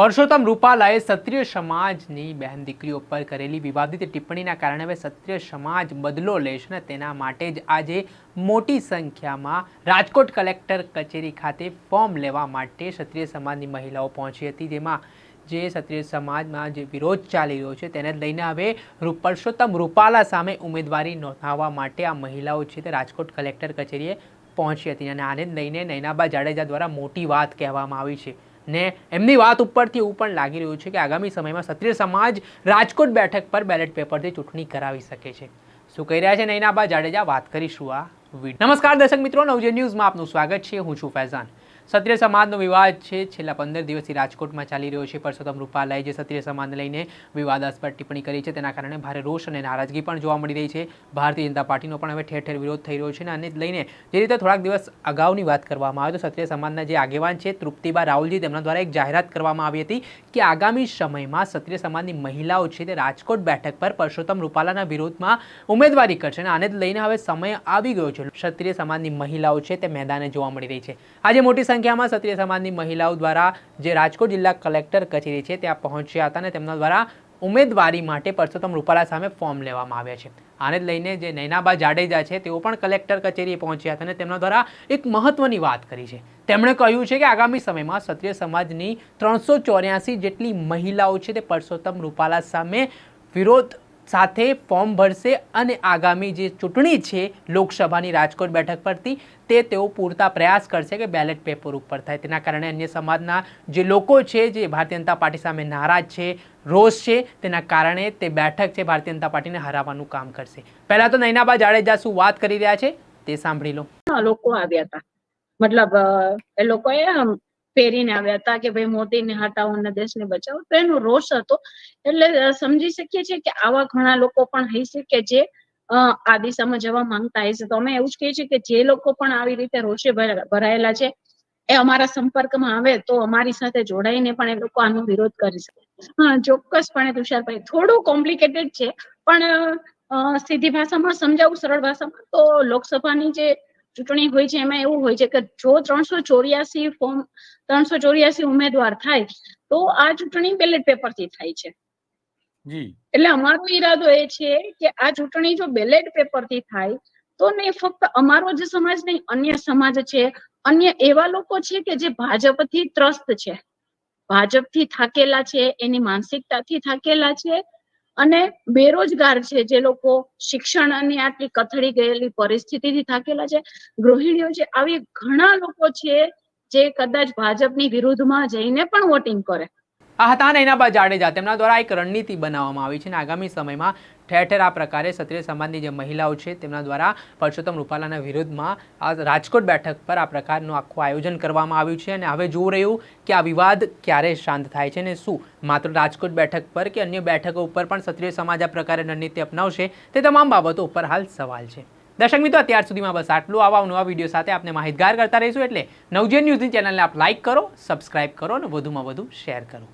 પરસોત્તમ રૂપાલાએ ક્ષત્રિય સમાજની બહેન દીકરીઓ પર કરેલી વિવાદિત ટિપ્પણીના કારણે હવે ક્ષત્રિય સમાજ બદલો લેશે ને તેના માટે જ આજે મોટી સંખ્યામાં રાજકોટ કલેક્ટર કચેરી ખાતે ફોર્મ લેવા માટે ક્ષત્રિય સમાજની મહિલાઓ પહોંચી હતી. જેમાં જે ક્ષત્રિય સમાજમાં જે વિરોધ ચાલી રહ્યો છે તેને લઈને હવે પરસોત્તમ રૂપાલા સામે ઉમેદવારી નોંધાવવા માટે આ મહિલાઓ છે તે રાજકોટ કલેક્ટર કચેરીએ પહોંચી હતી. અને આને લઈને નૈનાબા જાડેજા દ્વારા મોટી વાત કહેવામાં આવી છે. ને એમની વાત ઉપરથી એવું પણ લાગી રહ્યું છે કે આગામી સમયમાં ક્ષત્રિય સમાજ રાજકોટ બેઠક પર બેલેટ પેપરથી ચૂંટણી કરાવી શકે છે. શું કહી રહ્યા છે નૈનાબા જાડેજા? વાત કરીશું આ નમસ્કાર દર્શક મિત્રો, નવજે ન્યૂઝમાં આપનું સ્વાગત છે. હું છું ફૈઝાન. ક્ષત્રિય સમાજનો વિવાદ છે. છેલ્લા પંદર દિવસથી રાજકોટમાં ચાલી રહ્યો છે. પરસોત્તમ રૂપાલાએ જે ક્ષત્રિય સમાજને લઈને વિવાદાસ્પદ ટિપ્પણી કરી છે, તેના કારણે ભારે રોષ અને નારાજગી પણ જોવા મળી રહી છે. ભારતીય જનતા પાર્ટીનો પણ હવે ઠેર ઠેર વિરોધ થઈ રહ્યો છે અને લઈને જે રીતે થોડાક દિવસ અગાઉની વાત કરવામાં આવે તો ક્ષત્રિય સમાજના જે આગેવાન છે, તૃપ્તિબા રાહુલજી તેમના દ્વારા એક જાહેરાત કરવામાં આવી હતી કે આગામી સમયમાં ક્ષત્રિય સમાજની મહિલાઓ છે તે રાજકોટ બેઠક પર પરસોત્તમ રૂપાલાના વિરોધમાં ઉમેદવારી કરશે અને આને લઈને હવે સમય આવી ગયો છે. ક્ષત્રિય સમાજની મહિલાઓ છે તે મેદાને જોવા મળી રહી છે. આજે મોટી સંખ્યામાં ક્ષત્રિય સમાજની મહિલાઓ દ્વારા જે રાજકોટ જિલ્લા કલેક્ટર કચેરી છે, ત્યાં પહોંચ્યા હતા અને તેમના દ્વારા ઉમેદવારી માટે પરસોત્તમ રૂપાલા સામે ફોર્મ લેવામાં આવ્યા છે. આને લઈને જે નૈનાબા જાડેજા છે, તેઓ પણ કલેક્ટર કચેરીએ પહોંચ્યા હતા અને તેમના દ્વારા એક મહત્વની વાત કરી છે. તેમણે કહ્યું છે કે આગામી સમયમાં ક્ષત્રિય સમાજની ત્રણસો ચોર્યાસી જેટલી મહિલાઓ છે, તે પરસોત્તમ રૂપાલા સામે વિરોધ સાથે ફોર્મ ભરશે અને આગામી જે ચૂંટણી છે, લોકસભાની રાજકોટ બેઠક પરથી તે તેઓ પૂરતા પ્રયાસ કરશે કે બેલેટ પેપર ઉપર થાય. તેના કારણે અન્ય સમાજના જે લોકો છે, જે ભારતીય જનતા પાર્ટી સામે નારાજ છે, રોષ છે, તેના કારણે તે બેઠક છે, ભારતીય જનતા પાર્ટીને હરાવવાનું કામ કરશે. પહેલા તો નૈનાબા જાડેજા શું વાત કરી રહ્યા છે? તે સાંભળી લો. લોકો આવ્યા હતા. મતલબ એ લોકોએ પહેરીને આવ્યા હતા કે ભાઈ મોદીને હટાવો અને દેશને બચાવો. તો એનો રોષ હતો. એટલે સમજી શકીએ છીએ કે આવા ઘણા લોકો પણ હશે કે જે આ દિશામાં જવા માંગતા હશે તો અમે એવું જ કહીએ છીએ કે જે લોકો પણ આવી રીતે રોષે ભરાયેલા છે, એ અમારા સંપર્કમાં આવે તો અમારી સાથે જોડાઈને પણ એ લોકો આનો વિરોધ કરી શકે. હા, ચોક્કસપણે તુષારભાઈ, થોડું કોમ્પ્લિકેટેડ છે, પણ સીધી ભાષામાં સમજાવું, સરળ ભાષામાં તો લોકસભાની જે ચૂંટણી હોય છે એમાં એવું હોય છે કે જો ત્રણસો ચોર્યાસી ફોર્મ ત્રણસો ચોર્યાસી ઉમેદવાર થાય તો આ ચૂંટણી બેલેટ પેપરથી થાય છે. એટલે અમારો ઈરાદો એ છે કે આ ચૂંટણી જો બેલેટ પેપરથી થાય તો નહીં ફક્ત અમારો જ સમાજ નહીં અન્ય સમાજ છે. અન્ય એવા લોકો છે કે જે ભાજપથી ત્રસ્ત છે. ભાજપથી થાકેલા છે એની માનસિકતાથી થાકેલા છે અને બેરોજગાર છે, જે લોકો શિક્ષણની આટલી કથળી ગયેલી પરિસ્થિતિથી થાકેલા છે. ગૃહિણીઓ છે, આવી ઘણા લોકો છે, જે કદાચ ભાજપની વિરુદ્ધમાં જઈને પણ વોટિંગ કરે. આ હતા નૈનાબા જાડેજા. તેમના દ્વારા એક રણનીતિ બનાવવામાં આવી છે અને આગામી સમયમાં ઠેર ઠેર આ પ્રકારે ક્ષત્રિય સમાજની જે મહિલાઓ છે, તેમના દ્વારા પરસોત્તમ રૂપાલાના વિરુદ્ધમાં આ રાજકોટ બેઠક પર આ પ્રકારનું આખું આયોજન કરવામાં આવ્યું છે અને હવે જોવું રહ્યું કે આ વિવાદ ક્યારે શાંત થાય છે અને શું? માત્ર રાજકોટ બેઠક પર કે અન્ય બેઠકો ઉપર પણ ક્ષત્રિય સમાજ આ પ્રકારે રણનીતિ અપનાવશે? તે તમામ બાબતો ઉપર હાલ સવાલ છે. દર્શક મિત્રો, અત્યાર સુધીમાં બસ આટલું. આવા નવા વીડિયો સાથે આપને માહિતગાર કરતા રહીશું એટલે નવજીવન ન્યૂઝની ચેનલને આપ લાઇક કરો સબસ્ક્રાઇબ કરો અને વધુમાં વધુ શેર કરો.